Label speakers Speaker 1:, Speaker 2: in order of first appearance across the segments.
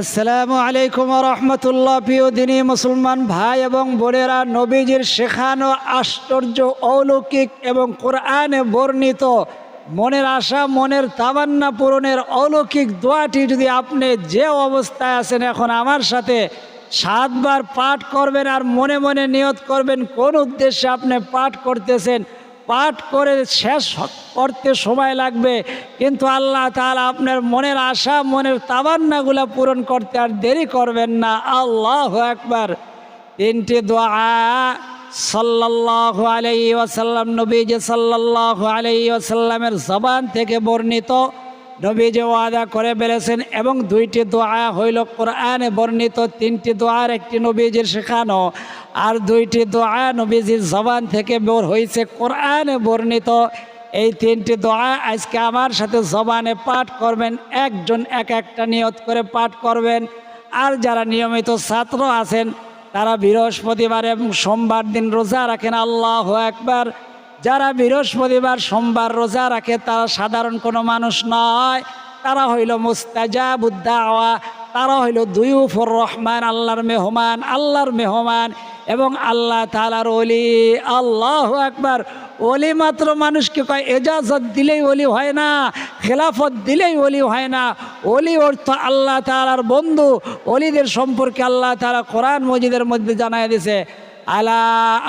Speaker 1: আসসালামু আলাইকুম রহমতুল্লাহ। প্রিয় দিনী মুসলমান ভাই এবং বোনেরা, নবীজির শেখানো আশ্চর্য, অলৌকিক এবং কোরআনে বর্ণিত মনের আশা, মনের তাবান্না পূরণের অলৌকিক দোয়াটি যদি আপনি যে অবস্থায় আছেন এখন আমার সাথে সাতবার পাঠ করবেন আর মনে মনে নিয়ত করবেন, কোন উদ্দেশ্যে আপনি পাঠ করতেছেন পাঠ করে শেষ করতে সময় লাগবে। কিন্তু আল্লাহ তাহলে আপনার মনের আশা, মনের তাবান্নাগুলো পূরণ করতে আর দেরি করবেন না। আল্লাহ একবার তিনটি দোয়া সাল্লাহ আলাই ওয়াসাল্লাম নবী যে সাল্লাহ আলাই ওয়াসাল্লামের জবান থেকে বর্ণিত। নবীজি ওয়াদা করে বেড়েছেন এবং দুইটি দোয়া হইল কোরআনে বর্ণিত, তিনটি দোয়ার একটি নবীজির শেখানো, আর দুইটি দোয়া নবীজির জবান থেকে বের হয়েছে কোরআনে বর্ণিত। এই তিনটি দোয়া আজকে আমার সাথে জবানে পাঠ করবেন, একজন এক একটা নিয়ত করে পাঠ করবেন। আর যারা নিয়মিত ছাত্র আছেন, তারা বৃহস্পতিবার এবং সোমবার দিন রোজা রাখেন, আল্লাহ একবার যারা বৃহস্পতিবার সোমবার রোজা রাখে, তারা সাধারণ কোনো মানুষ নয়। তারা হইল মুস্তাজাবুদ্দাওয়া, তারা হইল দুইউফর রহমান, আল্লাহর মেহমান আল্লাহর মেহমান এবং আল্লাহ তালার অলি আল্লাহ একবার অলি মাত্র মানুষকে কয়, এজাজত দিলেই অলি হয় না, খেলাফত দিলেই অলি হয় না। অলি অর্থ আল্লাহ তালার বন্ধু। অলিদের সম্পর্কে আল্লাহ তালা কোরআন মজিদের মধ্যে জানাই দিছে। আলা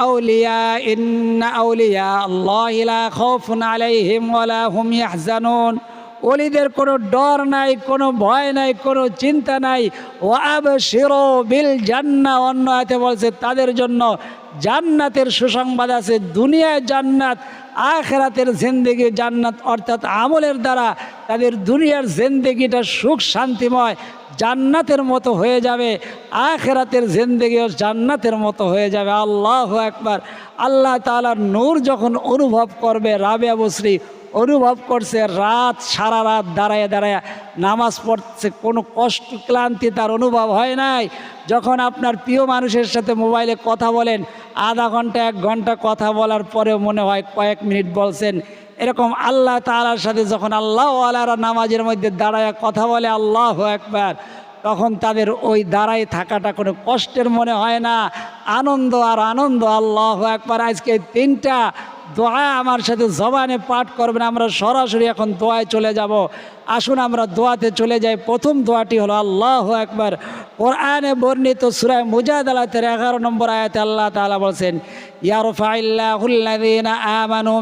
Speaker 1: আউলিয়া, ইন্না আউলিয়া আল্লাহ লা খাউফুন আলাইহিম ওয়ালা হুম ইয়াহজানুন। কোনো ডর নাই, কোনো ভয় নাই, কোনো চিন্তা নাই। ও আবশিরু বিল জান্না, অন্য আয়াতে বলছে, তাদের জন্য জান্নাতের সুসংবাদ আছে। দুনিয়ায় জান্নাত, আখেরাতের জিন্দেগি জান্নাত, অর্থাৎ আমলের দ্বারা তাদের দুনিয়ার জিন্দেগিটা সুখ শান্তিময় জান্নাতের মতো হয়ে যাবে, আখেরাতের জিন্দেগিও জান্নাতের মতো হয়ে যাবে। আল্লাহ একবার আল্লাহ তাআলার নূর যখন অনুভব করবে, রাবে বসরি অনুভব করছে, রাত সারা রাত দাঁড়ায় দাঁড়ায় নামাজ পড়ছে, কোনো কষ্ট, ক্লান্তি তার অনুভব হয় নাই। যখন আপনার প্রিয় মানুষের সাথে মোবাইলে কথা বলেন, আধা ঘণ্টা, এক ঘণ্টা কথা বলার পরেও মনে হয় কয়েক মিনিট বলছেন এরকম আল্লাহ তালার সাথে যখন আল্লাহ আলারা নামাজের মধ্যে দাঁড়ায়, কথা বলে আল্লাহ একবার তখন তাদের ওই দাঁড়াই থাকাটা কোনো কষ্টের মনে হয় না। আনন্দ আর আনন্দ, আল্লাহ একবার আজকে তিনটা দোয়া আমার সাথে জবানে পাঠ করবেন, আমরা সরাসরি এখন দোয়ায় চলে যাব। আসুন, আমরা দোয়াতে চলে যাই। প্রথম দোয়াটি হলো, আল্লাহ একবার কোরআনে বর্ণিত সুরায় মুজাদালাতের এগারো নম্বর আয়াতে আল্লাহ তালা বলছেন আমানু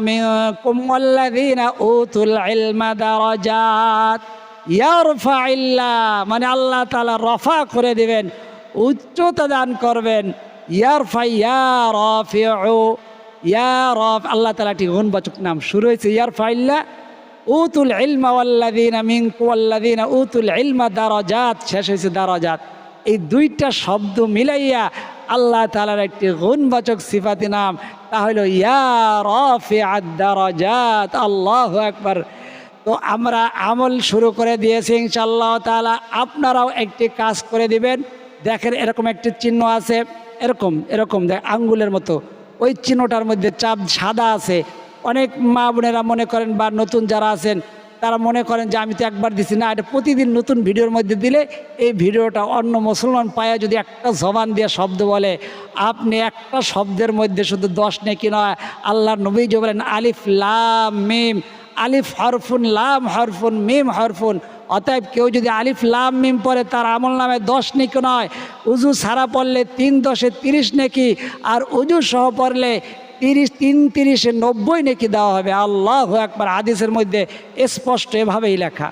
Speaker 1: মানে আল্লাহ তাআলা রফা করে দিবেন, উচ্চতা দান করবেন। ইয়ারফাই, ইয়া রাফিউ। ইয়া রফ আল্লাহ তালা একটি গুণবাচক নাম। শুরু হয়েছে, ইয়ার ফাইল্লা, উতুল ইলমা ওয়াল্লাদিনা মিনকু ওয়াল্লাদিনা উতুল ইলমা দারাজাত। শেষ হয়েছে দারাজাত। এই দুইটা শব্দ মিলাইয়া আল্লাহ তালার একটি গুণবাচক সিফাতি নাম, তা হইল ইয়া রফি আদারাজাত আল্লাহ একবার তো আমরা আমল শুরু করে দিয়েছি ইনশাল্লাহ তালা আপনারাও একটি কাজ করে দিবেন। দেখেন, এরকম একটি চিহ্ন আছে। এরকম এরকম, দেখ, আঙ্গুলের মতো। ওই চিহ্নটার মধ্যে চাপ সাদা আছে। অনেক মা বোনেরা মনে করেন বা নতুন যারা আছেন, তারা মনে করেন যে আমি তো একবার দিছি না, এটা প্রতিদিন নতুন ভিডিওর মধ্যে দিলে এই ভিডিওটা অন্য মুসলমান পায়া যদি একটা জবান দিয়ে শব্দ বলে, আপনি একটা শব্দের মধ্যে শুধু দশ নেকি নয় আল্লাহ নবী যে বলেন আলিফ লাম মিম, আলিফ হরফুন লাম হরফুন মিম হরফুন অতএব কেউ যদি আলিফ লাম মিম পরে তার আমল নামে দশ নেকি নয়, উজু ছাড়া পড়লে তিন দশে তিরিশ নেকি, আর উজু সহ পড়লে তিরিশ, তিন তিরিশে নব্বই নেকি দেওয়া হবে। আল্লাহ একবার আদিসের মধ্যে স্পষ্ট এভাবেই লেখা।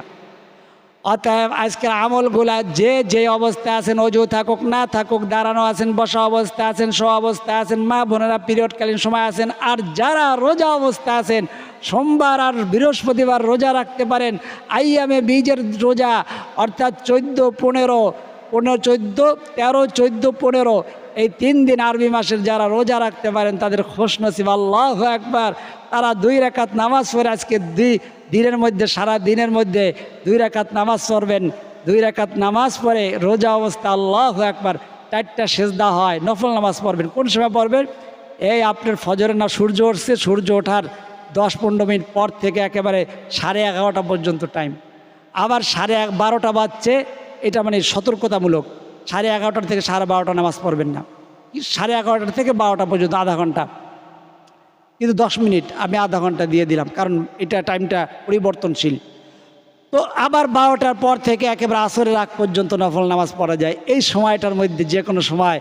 Speaker 1: অতএব আজকের আমলগুলা যে যে অবস্থায় আছেন, অজু থাকুক, না থাকুক, দাঁড়ানো আছেন, বসা অবস্থায় আছেন শো অবস্থায় আছেন, মা বোনেরা পিরিয়ডকালীন সময় আছেন, আর যারা রোজা অবস্থায় আছেন, সোমবার আর বৃহস্পতিবার রোজা রাখতে পারেন। আইয়ামে বীজের রোজা, অর্থাৎ চোদ্দ, পনেরো পনেরো, চোদ্দ, তেরো, চোদ্দ, পনেরো, এই তিন দিন আরবি মাসের যারা রোজা রাখতে পারেন, তাদের খোশ নসিব আল্লাহ একবার তারা দুই রেখাত নামাজ পড়ে আজকে দুই দিনের মধ্যে, সারা দিনের মধ্যে দুই রেখাত নামাজ পড়বেন। দুই রেখাত নামাজ পড়ে রোজা অবস্থা আল্লাহ একবার চারটা সেজদা হয়, নফল নামাজ পড়বেন। কোন সময় পড়বেন? এই আপনার ফজরের না সূর্য উঠছে, সূর্য ওঠার দশ পনেরো মিনিট পর থেকে একেবারে সাড়ে এগারোটা পর্যন্ত টাইম। আবার সাড়ে বারোটা বাজছে, এটা মানে সতর্কতামূলক। সাড়ে এগারোটার থেকে সাড়ে বারোটা নামাজ পড়বেন না। সাড়ে এগারোটা থেকে বারোটা পর্যন্ত, আধা ঘণ্টা। কিন্তু দশ মিনিট আমি আধা ঘণ্টা দিয়ে দিলাম, কারণ এটা টাইমটা পরিবর্তনশীল। তো আবার বারোটার পর থেকে একেবারে আসরের আগ পর্যন্ত নফল নামাজ পড়া যায়। এই সময়টার মধ্যে যে কোনো সময়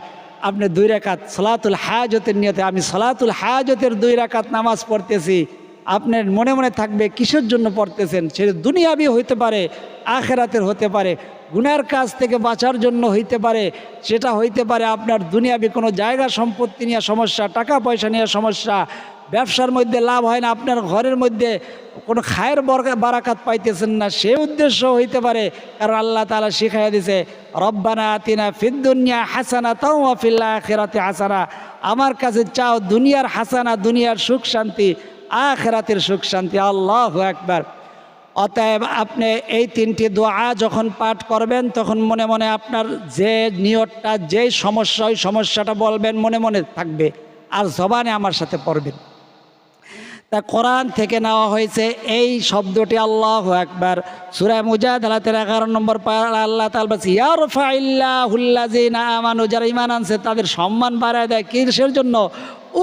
Speaker 1: আপনি দুই রাকাত সলাতুল হায়াজতের নিয়তে, আমি সলাতুল হায়াজতের দুই রাকাত নামাজ পড়তেছি, আপনার মনে মনে থাকবে কিসের জন্য পড়তেছেন? সে দুনিয়াবি হইতে পারে, আখেরাতের হতে পারে, গুনার কাজ থেকে বাঁচার জন্য হইতে পারে, সেটা হইতে পারে আপনার দুনিয়াবি কোনো জায়গা সম্পত্তি নিয়ে সমস্যা, টাকা পয়সা নিয়ে সমস্যা ব্যবসার মধ্যে লাভ হয় না, আপনার ঘরের মধ্যে কোনো খায়ের বরকা- বারাকাত পাইতেছেন না, সে উদ্দেশ্য হইতে পারে, কারণ আল্লাহ তালা শিখাই দিছে, রব্বানা আতিনা ফিদ্দুনিয়া হাসানা তাও আফিল্লা আখেরাতে হাসানা। আমার কাছে চাও দুনিয়ার হাসানা, দুনিয়ার সুখ শান্তি, আখেরাতের সুখ শান্তি। আল্লাহ একবার অতএব আপনি এই তিনটি দোয়া যখন পাঠ করবেন, তখন মনে মনে আপনার যে নিয়তটা যেই সমস্যা, ওই সমস্যাটা বলবেন, মনে মনে থাকবে, আর জবানে আমার সাথে পড়বেন। তা কোরআন থেকে নেওয়া হয়েছে। এই শব্দটি আল্লাহ একবার সুরায় মুজাদ আলাতের এগারো নম্বর আল্লাহ তাল বলছে ইয়ারফাইল্লাহুল্লাজিনা আমানু যারা ইমান আনছে, তাদের সম্মান বাড়ায় দেয় কিসের জন্য?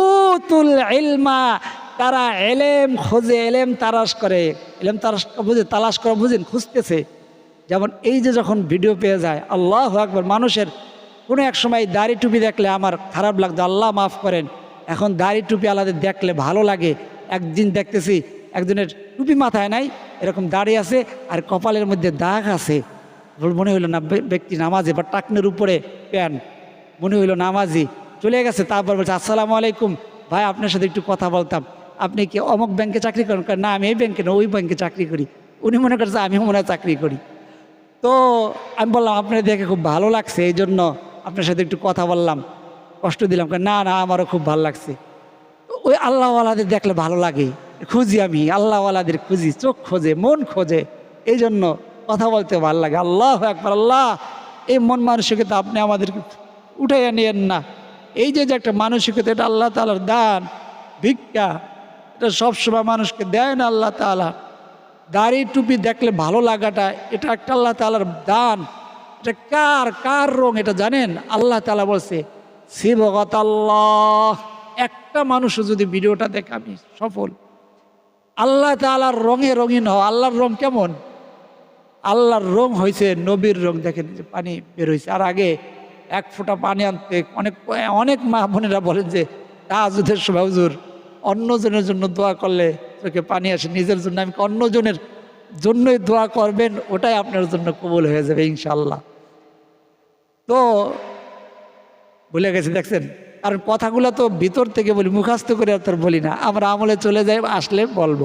Speaker 1: উতুল ইলমা, তারা এলেম খোঁজে, এলেম তালাশ করে। এলেম তালাশ বুঝে, তালাশ করে বুঝেন, খুঁজতেছে। যেমন এই যে যখন ভিডিও পেয়ে যায়, আল্লাহ একবার মানুষের কোনো এক সময় দাড়ি টুপি দেখলে আমার খারাপ লাগতো, আল্লাহ মাফ করেন, এখন দাড়ি টুপি আলাদা দেখলে ভালো লাগে। একদিন দেখতেছি একজনের টুপি মাথায় নাই, এরকম দাড়ি আছে আর কপালের মধ্যে দাগ আছে। মনে হইল না ব্যক্তি নামাজে বা টাকনের উপরে প্যান। মনে হইল নামাজি। চলে গেছে, তারপর বলছে, আসসালামু আলাইকুম। ভাই, আপনার সাথে একটু কথা বলতাম। আপনি কি অমুক ব্যাংকে চাকরি করেন? না, আমি এই ব্যাংকে না, ওই ব্যাংকে চাকরি করি। উনি মনে করছে, আমি মনে চাকরি করি। তো আমি বললাম, আপনার দেখে খুব ভালো লাগছে এই জন্য আপনার সাথে একটু কথা বললাম। কষ্ট দিলাম। না না, আমারও খুব ভালো লাগছে। ওই আল্লাহওয়ালাদের দেখলে ভালো লাগে। খুঁজি আমি, আল্লাহওয়ালাদের খুঁজি, চোখ খোঁজে, মন খোঁজে। এই জন্য কথা বলতে ভালো লাগে। আল্লাহ একবার আল্লাহ! এই মন মানসিকতা আপনি আমাদেরকে উঠাইয়া নিয়েন না। এই যে যে একটা মানসিকতা, এটা আল্লাহ তালার দান, ভিক্ষা, এটা সবসময় মানুষকে দেয় না আল্লাহ তালা দাড়ি টুপি দেখলে ভালো লাগাটা, এটা একটা আল্লাহ তালার দান। এটা কার কার রং, এটা জানেন? আল্লাহ তালা বলছে শিবগত আল্লাহ একটা মানুষও যদি ভিডিওটা দেখে আমি সফল, আল্লাহ তালার রঙে রঙিন হও। আল্লাহর রং কেমন? আল্লাহর রং হয়েছে নবীর রং। দেখেন যে পানি বের হয়েছে আর আগে এক ফোঁটা পানি আনতে অনেক অনেক মা বোনেরা বলেন যে তাহাজুদের সময় হুজুর, অন্যজনের জন্য দোয়া করলে চোখে পানি আসে। নিজের জন্য আমি অন্যজনের জন্যই দোয়া করবেন? ওটাই আপনার জন্য কবুল হয়ে যাবে ইনশাল্লাহ তো, ভুলে গেছি, দেখছেন? আর কথাগুলো তো ভিতর থেকে বলি মুখাস্ত করে আর তোর বলি না। আমরা আমলে চলে যাই, আসলে বলব।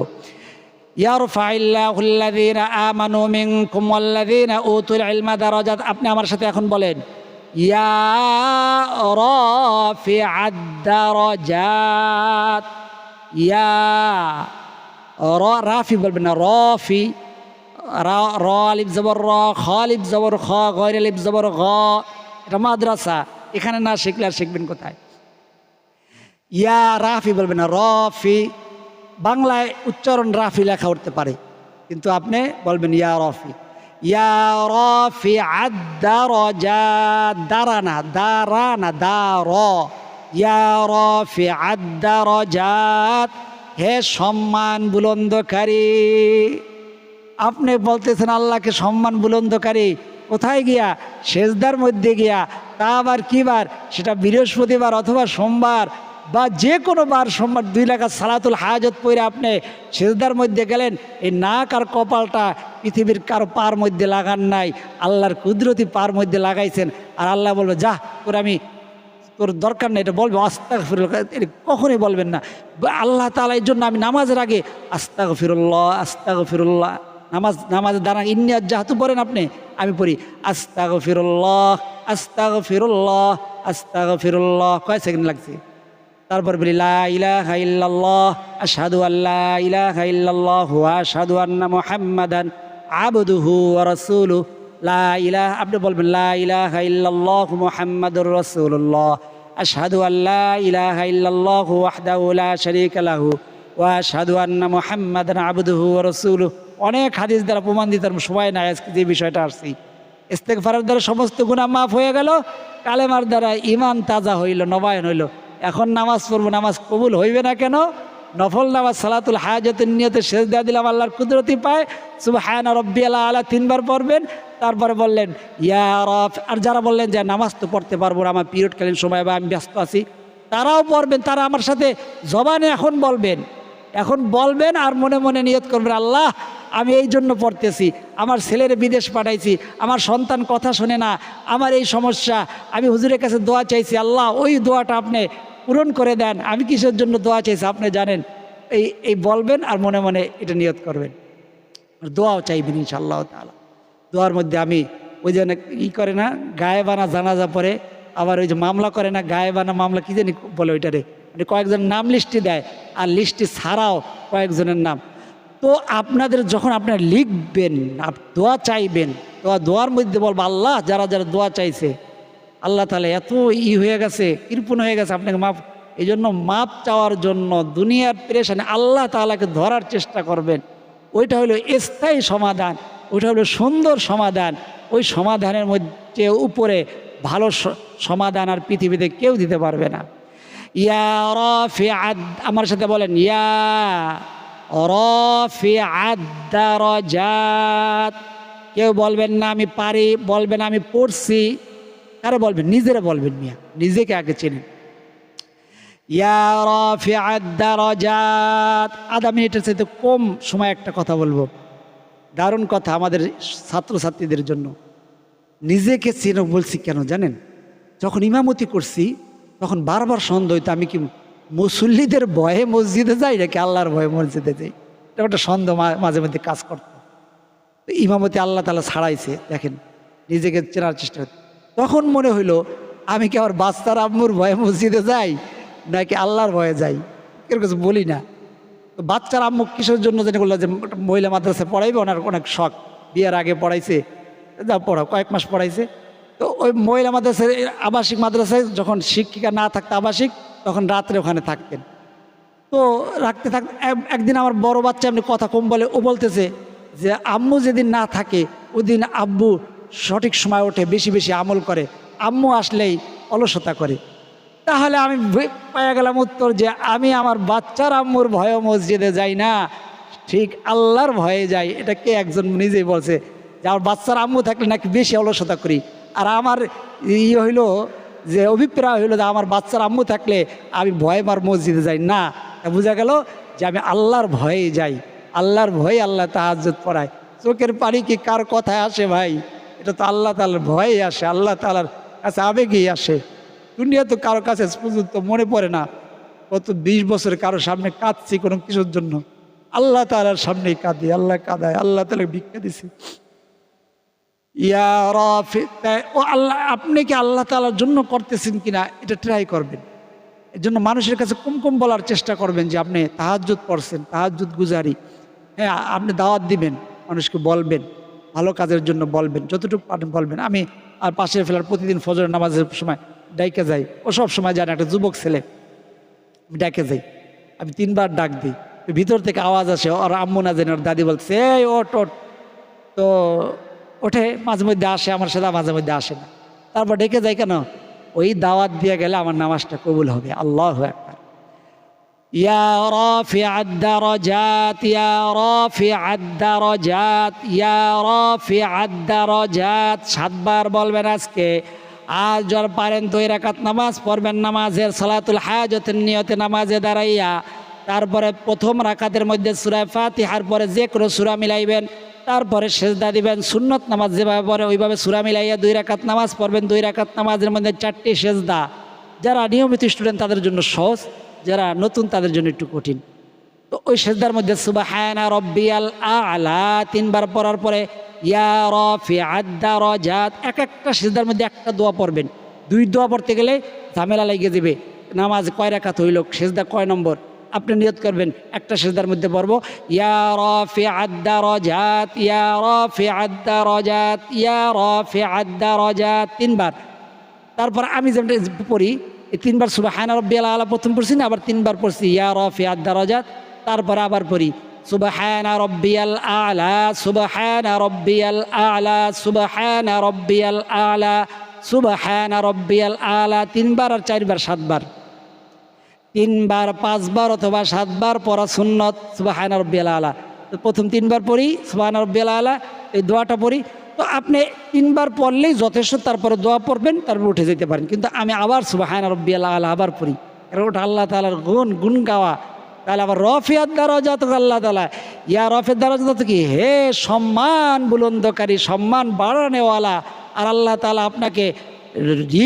Speaker 1: আপনি আমার সাথে এখন বলেন রাফি বলবেন না, রফি রা আলিফ জবর, র খ আলিফ জবর, খ, গয়ের আলিফ জবর, গ। এটা মাদ্রাসা, এখানে না শিখলে আর শিখবেন কোথায়? ইয়া রাফি বলবেন না, রফি। বাংলায় উচ্চারণ রাফি লেখা উঠতে পারে, কিন্তু আপনি বলবেন ইয়া রফি। ইয়া রফি আদারজা দারা না না দার। ইয়া রফি আদারজাত হে সম্মান বুলন্দকারী। আপনি বলতেছেন আল্লাহকে সম্মান বুলন্দকারী, কোথায় গিয়া? সেজদার মধ্যে গিয়া। তা আবার কী বার? সেটা বৃহস্পতিবার অথবা সোমবার। বা যে কোনো বার সোমবার দুই লাখা সালাতুল হাজত পরে আপনি সেজদার মধ্যে গেলেন, এই নাক আর কপালটা পৃথিবীর কারও পার মধ্যে লাগান নাই, আল্লাহর কুদরতি পার মধ্যে লাগাইছেন, আর আল্লাহ বলবে, যা, তোর আমি, তোর দরকার নেই, এটা বলবে আস্তাক এটা কখনই বলবেন না। আল্লাহ তালা এর জন্য আমি নামাজের আগে আস্তাক ফিরুল্লাহ আস্তাক ফিরুল্লাহ নামাজ, নামাজের দ্বারা ইন্নিয়াজ যাহাতু পড়েন আপনি, আমি পড়ি আস্তাক ফিরুল্লাহ আস্তাক ফিরুল্লাহ আস্তাক ফিরুল্লাহ কয় সেকেন্ড লাগছে? তারপর বলি, লা ইলাহা ইল্লাল্লাহ, আশহাদু আল্লা ইলাহা ইল্লাল্লাহ ওয়া আশহাদু আন্না মুহাম্মাদান আবদুহু ওয়া রাসূলুহু। লা ইলাহা, আপনি বলবেন, লা ইলাহা ইল্লাল্লাহ মুহাম্মাদুর রাসূলুল্লাহ, আশহাদু আল্লা ইলাহা ইল্লাল্লাহ ওয়াহদাহু লা শারীকা ওয়া আশহাদু আন্না মুহাম্মাদান আবদুহু ওয়া রাসূলুহু। অনেক হাদিস দ্বারা প্রমাণ দিতে সময় নাই আজকে যে বিষয়টা আসছি। ইস্তেকফারের দ্বারা সমস্ত গুণা মাফ হয়ে গেল, কালেমার দ্বারা ইমান তাজা হইল, নবায়ন হইল। এখন নামাজ পড়ব, নামাজ কবুল হইবে না কেন? নফল নামাজ, সালাতুল হায়াজতের নিয়তে শেষ দেওয়া দিলাম, আল্লাহর কুদরতি পায়। শুভ হায়ানা রব্বি আল্লাহ আল্লাহ তিনবার পড়বেন, তারপরে বললেন, ইয়া আর যারা বললেন যে নামাজ তো পড়তে পারব না, আমার পিরিয়ডকালীন সময় বা আমি ব্যস্ত আছি, তারাও পড়বেন, তারা আমার সাথে জবানে এখন বলবেন। এখন বলবেন আর মনে মনে নিয়ত করবেন, আল্লাহ, আমি এই জন্য পড়তেছি, আমার ছেলের বিদেশ পাঠাইছি, আমার সন্তান কথা শোনে না, আমার এই সমস্যা, আমি হুজুরের কাছে দোয়া চাইছি, আল্লাহ, ওই দোয়াটা আপনি পূরণ করে দেন, আমি কিসের জন্য দোয়া চাইছি, আপনি জানেন। এই এই বলবেন আর মনে মনে এটা নিয়ত করবেন। দোয়াও চাইবেন ইনশাআল্লাহ তালা দোয়ার মধ্যে আমি ওই যে ই করে না, গায়েবানা জানাজা পরে, আবার ওই যে মামলা করে না, গায়েবানা মামলা কি জানি বলে ওইটারে? কয়েকজন নাম লিস্টি দেয়, আর লিস্টি ছাড়াও কয়েকজনের নাম। তো আপনাদের যখন আপনারা লিখবেন দোয়া চাইবেন দোয়া দোয়ার মধ্যে বলব, আল্লাহ যারা যারা দোয়া চাইছে, আল্লাহ তাহলে এত ই হয়ে গেছে, কৃপণ হয়ে গেছে, আপনাকে মাপ এই জন্য মাপ চাওয়ার জন্য দুনিয়ার প্রেশানে আল্লাহ তাআলাকে ধরার চেষ্টা করবেন। ওইটা হলো স্থায়ী সমাধান, ওইটা হলো সুন্দর সমাধান। ওই সমাধানের মধ্যে উপরে ভালো সমাধান আর পৃথিবীতে কেউ দিতে পারবে না। ইয়া রফি আদ আমার সাথে বলেন, ইয়া রফি আদারজাত কেউ বলবেন না, আমি পারি, বলবেন আমি পড়ছি। কারে বলবেন? নিজেরা বলবেন, মিয়া। নিজেকে আগে চেনেন। ইয়া রাফিআদ দারাজাত। আধা মিনিটের সাথে কম সময় একটা কথা বলব। দারুণ কথা আমাদের ছাত্রছাত্রীদের জন্য। নিজেকে চেনো বলছি কেন জানেন? যখন ইমামতি করছি তখন বারবার সন্দেহ হইতো, আমি কি মুসল্লিদের ভয়ে মসজিদে যাই নাকি আল্লাহর ভয়ে মসজিদে যাই? এটা একটা সন্দেহ মাঝে মধ্যে কাজ করতো। ইমামতি আল্লাহ তালা ছাড়াইছে, দেখেন, নিজেকে চেনার চেষ্টা করতে তখন মনে হইল, আমি কি আমার বাচ্চার আম্মুর ভয়ে মসজিদে যাই নাকি আল্লাহর ভয়ে যাই? এর কিছু বলি না। তো বাচ্চার আম্মু কিসের জন্য জানি বলল যে মহিলা মাদ্রাসায় পড়াইবে, ওনার অনেক শখ। বিয়ের আগে পড়াইছে, যা পড়া কয়েক মাস পড়াইছে। তো ওই মহিলা মাদ্রাসায় আবাসিক মাদ্রাসায় যখন শিক্ষিকা না থাকতো আবাসিক, তখন রাত্রে ওখানে থাকতেন। তো রাখতে এক- একদিন আমার বড় বাচ্চা এমনি কথা কম বলে, ও বলতেছে যে, আম্মু যেদিন না থাকে ওই দিন আব্বু সঠিক সময় ওঠে, বেশি বেশি আমল করে। আম্মু আসলেই অলসতা করে। তাহলে আমি পাইয়া গেলাম উত্তর যে, আমি আমার বাচ্চার আম্মুর ভয়ে মসজিদে যাই না। ঠিক আল্লাহর ভয়ে যাই। এটা কে একজন নিজেই বলছে যে, আমার বাচ্চার আম্মু থাকলে নাকি বেশি অলসতা করি? আর আমার ই হইল যে অভিপ্রায় হইল যে আমার বাচ্চার আম্মু থাকলে আমি ভয়ে আমার মসজিদে যাই। না বোঝা গেল যে আমি আল্লাহর ভয়ে যাই। আল্লাহর ভয়ে আল্লাহ তাহাজ্জত পড়ায়। চোখের পানি কি কার কথায় আসে ভাই? এটা তো আল্লাহ তালার ভয়ে আসে, আল্লাহ তালার কাছে আবেগেই আসে। দুনিয়া তো কারও কাছে পর্যন্ত মনে পড়ে না। কত বিশ বছর কারও সামনে কাঁদছি কোনো কিছুর জন্য। আল্লাহ তালার সামনেই কাঁদি, আল্লাহ কাঁদায়, আল্লাহ তালা ভিক্ষা দিছে। ইয়া ও আল্লাহ, আপনি কি আল্লাহ তালার জন্য করতেছেন কিনা, এটা ট্রাই করবেন। এর জন্য মানুষের কাছে কম কম বলার চেষ্টা করবেন যে আপনি তাহাজ্জুদ পড়ছেন, তাহাজ্জুদ গুজারি। হ্যাঁ আপনি দাওয়াত দিবেন, মানুষকে বলবেন, ভালো কাজের জন্য বলবেন, যতটুকু পারেন বলবেন। আমি আর পাশে ফেলার প্রতিদিন ফজর নামাজের সময় ডাইকে যাই, ও সব সময় জানে, একটা যুবক ছেলে, আমি ডাকে যাই, আমি তিনবার ডাক দিই। ভিতর থেকে আওয়াজ আসে, ওর আম্মু না জানি, ওর দাদি বলছে এই ওট ওট তো ওঠে, মাঝে মধ্যে আসে, আমার সাথে মাঝে মধ্যে আসে না। তারপর ডেকে যাই কেন? ওই দাওয়াত দিয়ে গেলে আমার নামাজটা কবুল হবে। আল্লাহ একবার ইয়া রাফিআ আদ-দারাজাত ইয়া রাফিআ আদ-দারাজাত ইয়া রাফিআ আদ-দারাজাত সাতবার বলবেন আজকে আজ যার পারেন এই রাকাত নামাজ পড়বেন নামাজের সালাতুল হাজতের নিয়তে নামাজে দাঁড়াইয়া, তারপরে প্রথম রাকাতের মধ্যে সুরায় ফাতিহার পরে যে কোনো সুরা মিলাইবেন। তারপরে সেজদা দিবেন, সুন্নত নামাজ যেভাবে পড়ে, ওইভাবে সুরা মিলাইয়া দুই রাকাত নামাজ পড়বেন। দুই রাকাত নামাজের মধ্যে চারটি সেজদা। যারা নিয়মিত স্টুডেন্ট তাদের জন্য সহজ, যারা নতুন তাদের জন্য একটু কঠিন। তো ওই সেজদার মধ্যে সুবাহানা রব্বিয়াল আলা তিনবার পড়ার পরে, ইয়া এক একটা সেজদার মধ্যে একটা দোয়া পড়বেন। দুই দোয়া পড়তে গেলে ঝামেলা লেগে যাবে। নামাজ কয় রাখাত হইল, সেজদা কয় নম্বর? আপনি নিয়ত করবেন। একটা সেজদার মধ্যে পড়ব, ইয়া রফি আদ্দা রজাত ইয়া রফি আদ্দা রজাত ইয়া রফি আদ্দা রজাত তিনবার। তারপর আমি যেটা পড়ি তিনবার সুবাহ হায়না রব্বি আলা প্রথম পড়ছি না, আবার তিনবার পড়ছি, ইয়া রফি আদারাজাত তারপরে আবার পড়ি, সুবহান রব্বিয়াল আলা, সুবহান রব্বিয়াল আলা, সুবহান রব্বিয়াল আলা, সুবহান রব্বিয়াল আলা। তিনবার আর চারবার, সাতবার। তিনবার, পাঁচবার অথবা সাতবার পড়া সুন্নত সুবাহান রব্বিয়াল আলা। প্রথম তিনবার পড়ি সুবাহান রব্বিয়াল আলা, এই দোয়াটা পড়ি। তো আপনি তিনবার পড়লেই যথেষ্ট, তারপরে দোয়া পড়বেন, তারপর উঠে যেতে পারেন। কিন্তু আমি আবার সুবাহান রব্বিয়াল আলা আবার পড়ি। কারণ ওটা আল্লাহ তালার গুণ গুণ গাওয়া তাহলে আবার রফিয়াত দারাজা তো আল্লাহ তালা ইয়া রফিয়াত দারাজা তো কি? হে সম্মান বুলন্দকারী, সম্মান বাড়ানেওয়ালা। আর আল্লাহ তালা আপনাকে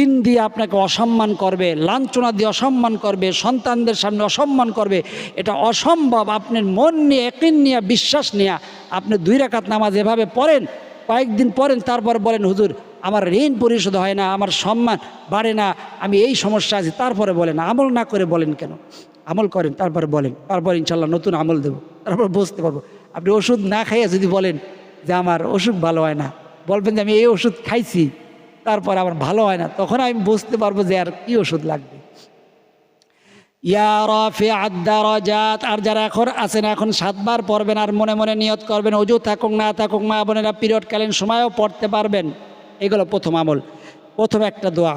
Speaker 1: ঋণ দিয়ে আপনাকে অসম্মান করবে, লাঞ্ছনা দিয়ে অসম্মান করবে, সন্তানদের সামনে অসম্মান করবে, এটা অসম্ভব। আপনার মন নিয়ে একদিন নিয়ে, বিশ্বাস নিয়ে আপনি দুই রাকাত নামাজ এভাবে পড়েন, কয়েকদিন পড়েন, তারপর বলেন, হুজুর, আমার ঋণ পরিশোধ হয় না, আমার সম্মান বাড়ে না, আমি এই সমস্যা আছি। তারপরে বলেন, আমল না করে বলেন কেন? আমল করেন, তারপরে বলেন, তারপর ইনশাল্লাহ নতুন আমল দেবো। তারপর বুঝতে পারব। আপনি ওষুধ না খাইয়ে যদি বলেন যে, আমার অসুখ ভালো হয় না। বলবেন যে, আমি এই ওষুধ খাইছি। তারপর আমার ভালো হয় না, তখন আমি বুঝতে পারব যে আর কি ওষুধ লাগবে। আর যারা এখন আছেন, এখন সাতবার পড়বেন আর মনে মনে নিয়ত করবেন, অজু থাকুক না থাকুক, মা বোনেরা পিরিয়ডকালীন সময়ও পড়তে পারবেন। এগুলো প্রথম আমল। প্রথম একটা দোয়া।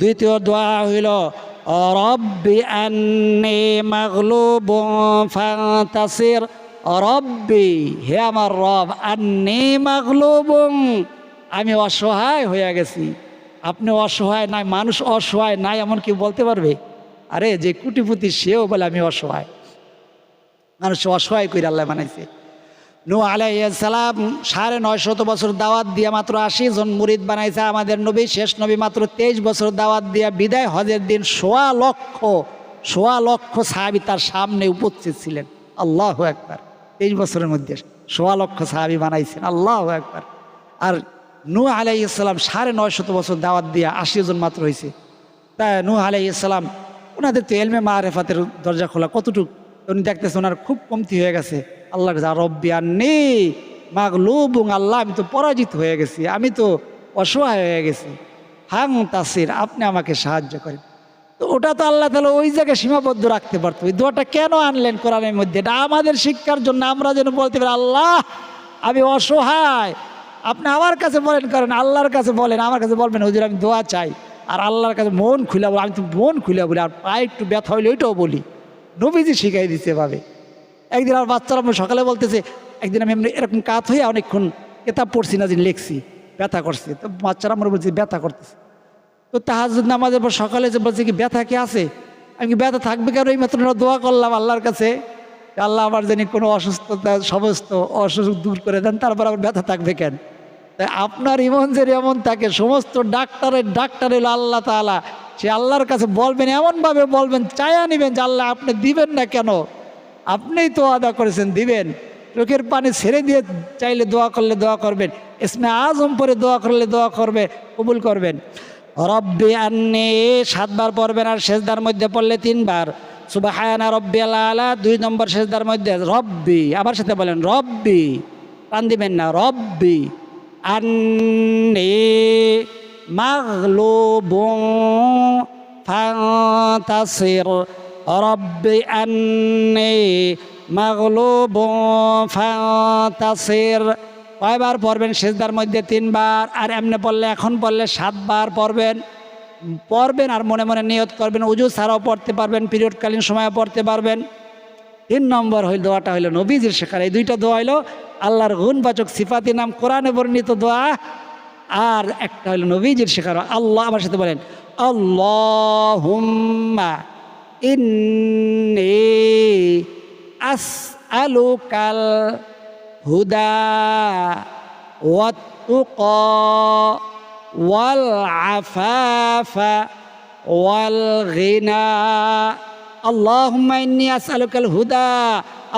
Speaker 1: দ্বিতীয় দোয়া হইল, রব্বি আন্নি হে আমার রব, আন্নি মাগলুবুম আমি অসহায় হয়ে গেছি। আপনি অসহায় নাই, মানুষ অসহায় নাই এমন কি বলতে পারবে? আরে, যে কুটিপুতি সেও বলে আমি অসহায়। মানুষ অসহায় করে আল্লাহ বানাইছে। নু আলাইসালাম সাড়ে নয় শত বছর দাওয়াত দিয়ে মাত্র আশি জন মুরিদ বানাইছে। আমাদের নবী, শেষ নবী মাত্র তেইশ বছর দাওয়াত দিয়া বিদায় হজের দিন সোয়া লক্ষ সোয়া লক্ষ সাহাবি তার সামনে উপস্থিত ছিলেন। আল্লাহ একবার তেইশ বছরের মধ্যে সোয়া লক্ষ সাহাবি বানাইছেন। আল্লাহ একবার আর নূ আলাই ইসলাম সাড়ে নয় শত বছর দাওয়াত দিয়া আশি জন মাত্র হয়েছে তাই নূ আলাই ইসলাম ওনাদের তো এলমে মা রেফাতের দরজা খোলা কতটুক? উনি দেখতেছে ওনার খুব কমতি হয়ে গেছে। আল্লাহ কাছে রব্বি আর নেই মাগ লুবুং আল্লাহ, আমি তো পরাজিত হয়ে গেছি, আমি তো অসহায় হয়ে গেছি। হাং তাসির, আপনি আমাকে সাহায্য করেন। তো ওটা তো আল্লাহ তাহলে ওই জায়গায় সীমাবদ্ধ রাখতে পারতো। ওই দোয়াটা কেন আনলেন কোরআনের মধ্যে? এটা আমাদের শিক্ষার জন্য, আমরা যেন বলতে পারি, আল্লাহ, আমি অসহায় আপনি আমার কাছে বলেন করেন আল্লাহর কাছে বলেন, আমার কাছে বলবেন, হুজুর, আমি দোয়া চাই। আর আল্লাহর কাছে মন খুলে বলি, আমি তো মন খুলে বলি, আর পায়ে একটু ব্যথা হইলে ওইটাও বলি। নবীজি শিখাই দিতে এভাবে। একদিন আর বাচ্চারা আমার সকালে বলতেছে, একদিন আমি এমনি এরকম কাত হয়ে অনেকক্ষণ কেতাব পড়ছি না, যে লিখছি, ব্যথা করছে। তো বাচ্চারা আমার বলছে ব্যথা করতেছে। তো তাহাজ নামাজের পর সকালে যে বলছে কি, ব্যথা কি আছে? আমি কি ব্যথা থাকবে কেন? এই মাত্র দোয়া করলাম আল্লাহর কাছে? আল্লাহ আমার জানি কোনো অসুস্থতা, সমস্ত অসুখ দূর করে দেন, তারপর আবার ব্যথা থাকবে কেন? তাই আপনার ইমন যে এমন থাকে, সমস্ত ডাক্তারের ডাক্তার এলো আল্লাহ তালা সে আল্লাহর কাছে বলবেন, এমনভাবে বলবেন, চায়া নেবেন যে আল্লাহ আপনি দিবেন না কেন? আপনিই তো আদা করেছেন, দিবেন। চোখের পানি ছেড়ে দিয়ে চাইলে দোয়া করলে দোয়া করবেন এসমে আজম পরে দোয়া করলে দোয়া করবে, কবুল করবেন। রব্বি আন্নে, সাতবার পড়বেন আর শেষদার মধ্যে পড়লে তিনবার। সুবাহায়না রব্বি আল্লাহ আলা, দুই নম্বর শেষদার মধ্যে, রব্বি, আবার সাথে বলেন, রব্বি। টান দিবেন না, রব্বি। আন্নে মাগলুবুন ফান্তাসির রব্বি আন্নে মাগলুবুন ফান্তাসির কয়বার পড়বেন? সেজদার মধ্যে তিনবার। আর এমনি পড়লে, এখন পড়লে সাতবার পড়বেন। পড়বেন আর মনে মনে নিয়ত করবেন। উজু ছাড়াও পড়তে পারবেন, পিরিয়ডকালীন সময়ে পড়তে পারবেন। তিন নম্বর হইল দোয়াটা হইলো নবীজির শেখার এই দুইটা দোয়া হইলো আল্লাহর গুণবাচক সিফাতি নাম কোরআনে বর্ণিত দোয়া আর একটা হইলো নবীজির শেখার আল্লাহ আমার সাথে বলেন আল্লাহ ইন্নি আস আলু কাল হুদা والتقى والعفاف والغنى আল্লাহ হুম্মাইনি আসালুকাল হুদা।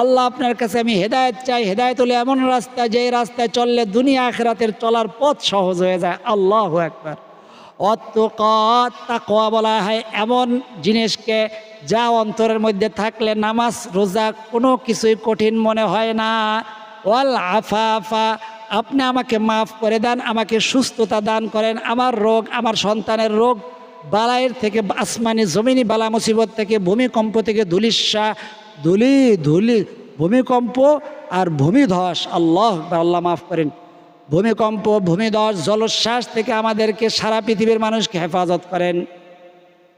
Speaker 1: আল্লাহ আপনার কাছে আমি হেদায়ত চাই। হেদায়ত হলে এমন রাস্তা যে রাস্তায় চললে দুনিয়া আখেরাতের চলার পথ সহজ হয়ে যায়। আল্লাহ একবার তাকোয়া বলা হয় এমন জিনিসকে যা অন্তরের মধ্যে থাকলে নামাজ, রোজা কোনো কিছুই কঠিন মনে হয় না। ওয়াল আফা আফা আপনি আমাকে মাফ করে দেন, আমাকে সুস্থতা দান করেন। আমার রোগ, আমার সন্তানের রোগ বালায়ের থেকে আসমানি জমিনি বালা মুসিবত থেকে ভূমিকম্প থেকে ধুলিস্বা ধুলি ধুলি, ভূমিকম্প আর ভূমিধস। আল্লাহ আল্লাহ মাফ করেন। ভূমিকম্প, ভূমিধস, জলোচ্ছ্বাস থেকে আমাদেরকে সারা পৃথিবীর মানুষকে হেফাজত করেন।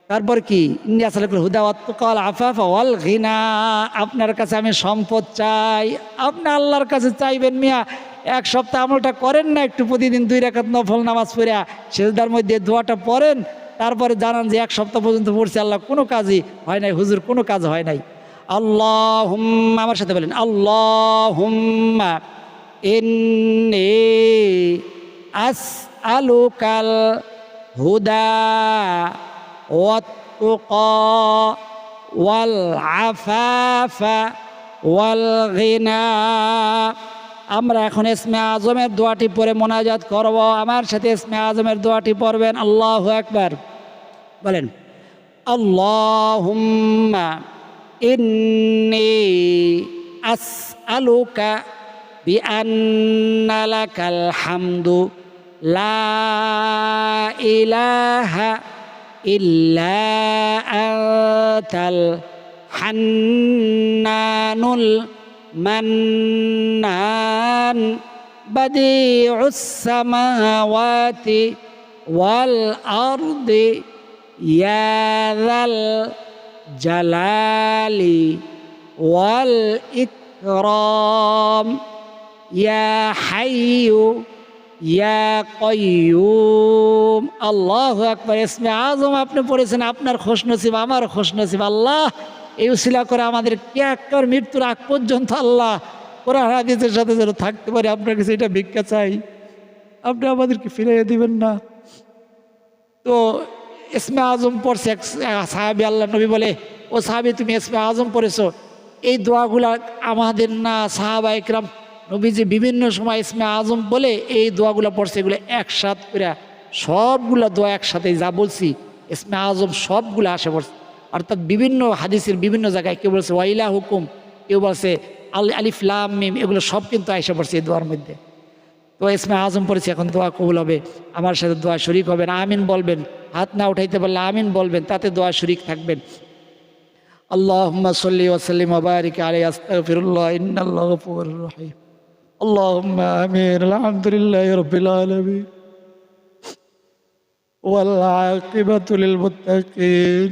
Speaker 1: তারপর কি? ইন্ডিয়া সালাকুল হুদা ওয়াত্তুকাল আফাফ ওয়াল ঘিনা আপনার কাছে আমি সম্পদ চাই। আপনি আল্লাহর কাছে চাইবেন মিয়া। এক সপ্তাহ আমলটা করেন না, একটু প্রতিদিন দুই রেখাত নফল নামাজ পড়িয়া সেজদার মধ্যে দোয়াটা পড়েন। তারপরে জানান যে এক সপ্তাহ পর্যন্ত পড়ছে আল্লাহ কোনো কাজই হয় নাই হুজুর কোনো কাজ হয় নাই আল্লাহ হুম্মা আমার সাথে বলেন আল্লাহ হুম্মা ইন্নি আস আলুকাল হুদা والتقى والعفاف والغنى আমরা এখন ইসমে আজমের দোয়াটি পরে মোনাজাত করব। আমার সাথে ইসমে আজমের দোয়াটি পড়বেন। আল্লাহ একবার বলেন, আল্লাহুম্মা ইন্নি লাকাল হামদু লা ইলাহা হান্নানুল মান্নান বাদিউস সামাওয়াতি ওয়াল আরদি ইয়া যাল জালালি ওয়াল ইকরাম ইয়া হাইয়ু ইয়া কয়ুম আল্লাহ একবার ইসমে আজম আপনি পড়েছেন আপনার খোশ নসিব আমার খোশ নসিব আল্লাহ এই উসিলা করে আমাদের কে একবার মৃত্যুর আগ পর্যন্ত আল্লাহ কোরআন, হাদিসের সাথে যেন থাকতে পারে আপনার কাছে এটা ভিক্ষা চাই? আপনি আমাদেরকে ফিরিয়ে দিবেন না। তো ইসমে আজম পড়ছে, এক সাহাবি আল্লাহ নবী বলে, ও সাহাবি, তুমি ইসমে আজম পড়েছো। এই দোয়াগুলা আমাদের না সাহাবা একরাম নবীজি বিভিন্ন সময় ইসমে আজম বলে এই দোয়াগুলো পড়ছে, এগুলো একসাথ করে সবগুলা দোয়া একসাথে যা বলছি, ইসমে আজম সবগুলো আসে পড়ছে। অর্থাৎ বিভিন্ন হাদিসের বিভিন্ন জায়গায় কেউ বলছে ওয়াইলা হুকুম কেউ বলছে আল আলিফ লাম মিম এগুলো সব কিন্তু এসে পড়ছে এই দোয়ার মধ্যে তো ইসমে আজম পড়েছে এখন দোয়া কবুল হবে আমার সাথে দোয়া শরিক হবেন আমিন বলবেন হাত না উঠাইতে পারলে আমিন বলবেন তাতে দোয়া শরিক থাকবেন اللهم صل وسلم وبارك عليه استغفر الله ان الله غفور رحيم اللهم امين الحمد لله رب العالمين والعاقبة للمتقين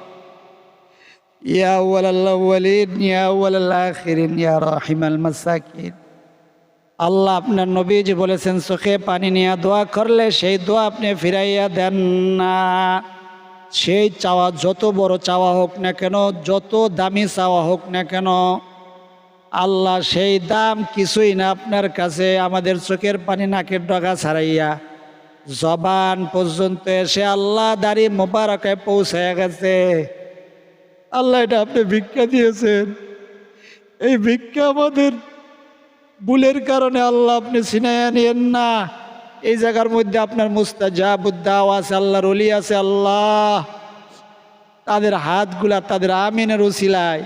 Speaker 1: ইয়া ওয়ালাল্লাউলিন ইয়া ওয়ালাল আখিরিন ইয়া রাহিমাল মাসাকিন আল্লাহ আপনার নবী যে বলেছেন চোখে পানি নিয়ে দোয়া করলে সেই দোয়া আপনি ফিরাইয়া দেন না। সেই চাওয়া যত বড় চাওয়া হোক না কেন, যত দামি চাওয়া হোক না কেন, আল্লাহ সেই দাম কিছুই না আপনার কাছে, আমাদের চোখের পানি নাকের ডগা ছাড়াইয়া। জবান পর্যন্ত এসে আল্লাহ দাড়ি মোবারকে পৌঁছাইয়া গেছে। আল্লাহ এটা আপনি ভিক্ষা দিয়েছেন। এই ভিক্ষা আমাদের ভুলের কারণে আল্লাহ আপনি ছিনাইয়া নিয়েন না। এই জায়গার মধ্যে আপনার মুস্তাজাবুদ্দাও আছে, আল্লাহর অলি আছে, আল্লাহ। তাদের হাতগুলা তাদের আমিনের উসিলায়।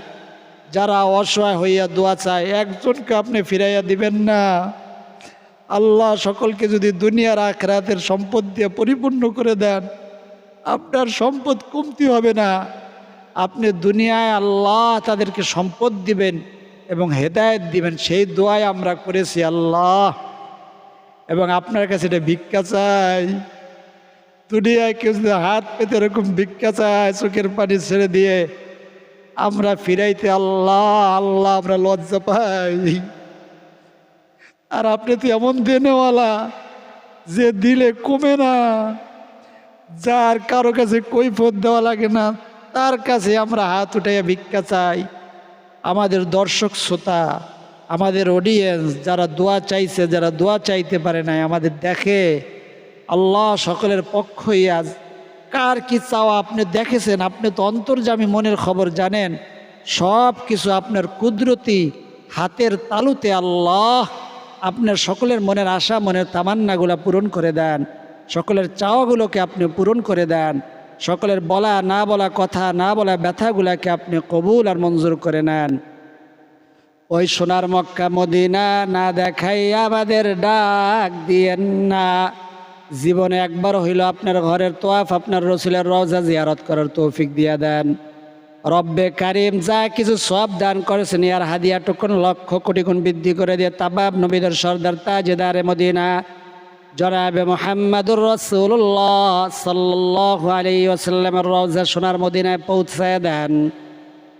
Speaker 1: যারা অসহায় হইয়া দোয়া চায়, একজনকে আপনি ফিরাইয়া দিবেন না। আল্লাহ সকলকে যদি দুনিয়ার আখরাতের সম্পদ দিয়ে পরিপূর্ণ করে দেন, আপনার সম্পদ কমতি হবে না। আপনি দুনিয়ায় আল্লাহ তাদেরকে সম্পদ দিবেন এবং হেদায়েত দিবেন, সেই দোয়াই আমরা করেছি আল্লাহ। এবং আপনার কাছে এটা ভিক্ষা চাই। দুনিয়ায় কেউ যদি হাত পেতে এরকম ভিক্ষা চায়, চোখের পানি ছেড়ে দিয়ে, আমরা ফিরাইতে আল্লাহ আল্লাহ আমরা লজ্জা পাই। আর আপনি তো এমন দেনেওয়ালা যে দিলে কমে না, যার কারও কাছে কৈফত দেওয়া লাগে না। তার কাছে আমরা হাত উঠাইয়া ভিক্ষা চাই। আমাদের দর্শক শ্রোতা, আমাদের অডিয়েন্স যারা দোয়া চাইছে, যারা দোয়া চাইতে পারে নাই, আমাদের দেখে। আল্লাহ সকলের পক্ষই আজ। কার কি চাওয়া আপনি দেখেছেন? আপনি তো অন্তর্জামী মনের খবর জানেন। সব কিছু আপনার কুদরতি হাতের তালুতে আল্লাহ আপনার সকলের মনের আশা, মনের তামান্নাগুলো পূরণ করে দেন। সকলের চাওয়াগুলোকে আপনি পূরণ করে দেন। সকলের বলা, না বলা কথা, না বলা ব্যথাগুলাকে আপনি কবুল আর মঞ্জুর করে নেন। ওই সোনার মক্কা মদিনা না দেখাই আমাদের ডাক দিয়েন না। জীবনে একবার হইল আপনার ঘরের তোয়াফ, আপনার রসুলের রওজা জিয়ারত করার তৌফিক দিয়া দেন। রব্বে কারিম যা কিছু সব দান করেছেন, ইয়ার হাদিয়া টুকুন লক্ষ কোটি গুণ বৃদ্ধি করে দিয়ে তাবাব নবীদের সর্দার তাজেদারে মদিনা জনাবে মোহাম্মদুর রসুল্লাহ সাল্লাহ আলী ওসাল্লামের রওজা সোনার মদিনায় পৌঁছায় দেন।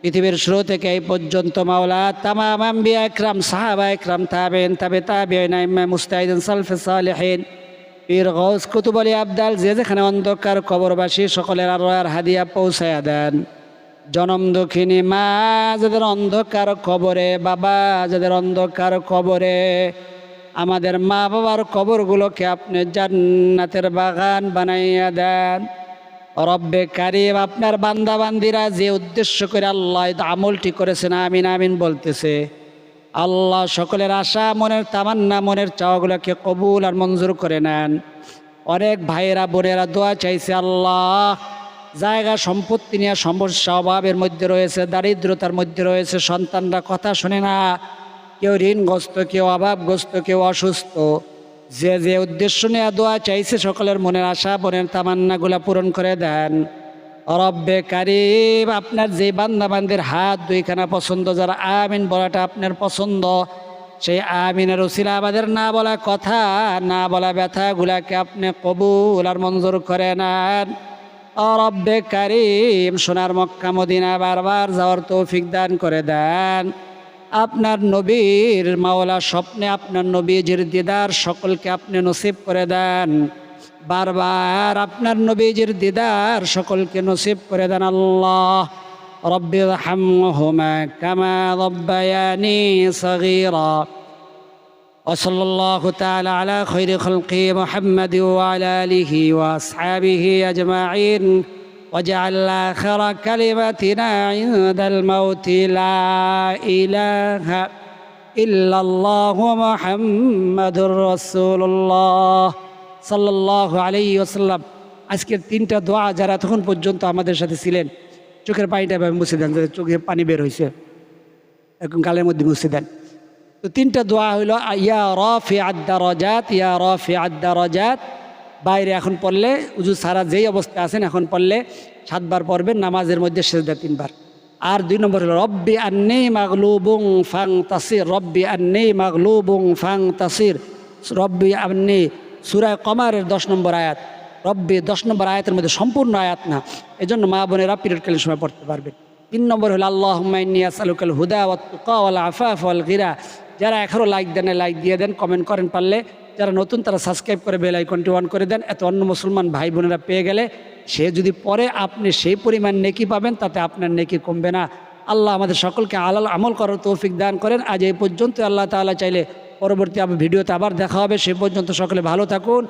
Speaker 1: পৃথিবীর শুরু থেকে এই পর্যন্ত মাওলা তামাম আম্বিয়া একরাম, সাহাবা একরাম তাবেন তাবে তাবেন মুস্তাহিদিন, সালফে সালেহিন, পীর গৌস কুতুব আলী আবদাল, যে যেখানে অন্ধকার কবরবাসী সকলের আর হাদিয়া পৌঁছায়া দেন। জনম দক্ষিণী মা, যাদের অন্ধকার কবরে, বাবা, যাদের অন্ধকার কবরে আমাদের মা বাবার কবরগুলোকে আপনি জান্নাতের বাগান বানাইয়া দেন। রব্বে কারিম, আপনার বান্দা বান্দিরা যে উদ্দেশ্য করে আল্লাহ আমলটি করেছেন, আমিন আমিন বলতেছে। আল্লাহ সকলের আশা, মনের তামান্না, মনের চাওয়াগুলোকে কবুল আর মঞ্জুর করে নেন। অনেক ভাইয়েরা, বোনেরা দোয়া চাইছে, আল্লাহ জায়গা সম্পত্তি নিয়ে সমস্যা, অভাবের মধ্যে রয়েছে, দারিদ্রতার মধ্যে রয়েছে, সন্তানরা কথা শোনে না। কেউ ঋণগ্রস্ত, কেউ অভাবগ্রস্ত, কেউ অসুস্থ। যে যে উদ্দেশ্য নিয়ে দোয়া চাইছে সকলের মনের আশা, মনের তামান্নাগুলা পূরণ করে দেন। রব্বে কারিম, আপনার যে বান্দা বান্দির হাত দুইখানা পছন্দ, যারা আমিন বলাটা আপনার পছন্দ, সেই আমিনের উসিলা আমাদের না বলা কথা, না বলা ব্যথাগুলাকে আপনি কবুল আর মঞ্জুর করে নেন। ও রব্বে কারিম, সোনার মক্কা মদিনা বারবার যাওয়ার তৌফিক দান করে দেন। আপনার নবীর মাওলা স্বপ্নে আপনার নবীজির দিদার সকলকে আপনি নসিব করে দেন বারবার আপনার নবীজির দিদার সকলকে নসিব করে দেন আল্লাহ রব্বি হামহুমা কামা রব্বায়ানি সগীরা وصلى الله تعالى على خير خلقه محمد وعلى آله وأصحابه أجمعين واجعل آخر كلمتنا عند الموت لا إله إلا الله محمد رسول الله صلى الله عليه وسلم আজকের তিনটা দোয়া যারা তখন পর্যন্ত আমাদের সাথে ছিলেন চোখের পানিটা এভাবে মুছে দেন যাতে চোখে পানি বের হয়েছে এরকম গালের মধ্যে মুছে দেন তো তিনটা দোয়া হইল ইয়া রফি আদ্দা রজাত ইয়া রফি আদ্দা রজাত বাইরে এখন পড়লে, উজু সারা যেই অবস্থায় আছেন এখন পড়লে সাতবার পড়বেন, নামাজের মধ্যে সেজদা তিনবার। আর দুই নম্বর হলো, রব্বি আন্নে মাগলুবুং ফাং তাসির রব্বি আন্নে মাগলুবুং ফাং তাসির রব্বি আন্নে সুরায় কমারের দশ নম্বর আয়াত। রব্বি দশ নম্বর আয়াতের মধ্যে সম্পূর্ণ আয়াত না, এজন্য মা বোনেরা পিরিয়ডকালীন সময় পড়তে পারবেন। তিন নম্বর হলো আল্লাহ আসালুকাল হুদা ওয়াল আফাফ ওয়াল গিরা। যারা এখনও লাইক দেন লাইক দিয়ে দেন কমেন্ট করেন পারলে যারা নতুন, তারা সাবস্ক্রাইব করে বেল আইকনটি অন করে দেন। এত অন্য মুসলমান ভাই বোনেরা পেয়ে গেলে সে যদি পরে আপনি সেই পরিমাণ নেকি পাবেন, তাতে আপনার নেকি কমবে না। আল্লাহ আমাদের সকলকে আলাল আমল করার তৌফিক দান করেন। আজ এই পর্যন্ত আল্লাহ তাআলা চাইলে পরবর্তী আবার ভিডিওতে আবার দেখা হবে। সে পর্যন্ত সকলে ভালো থাকুন,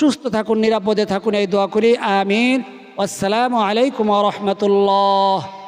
Speaker 1: সুস্থ থাকুন, নিরাপদে থাকুন। এই দোয়া করি। আমিন। আসসালামু আলাইকুম রহমতুল্লাহ।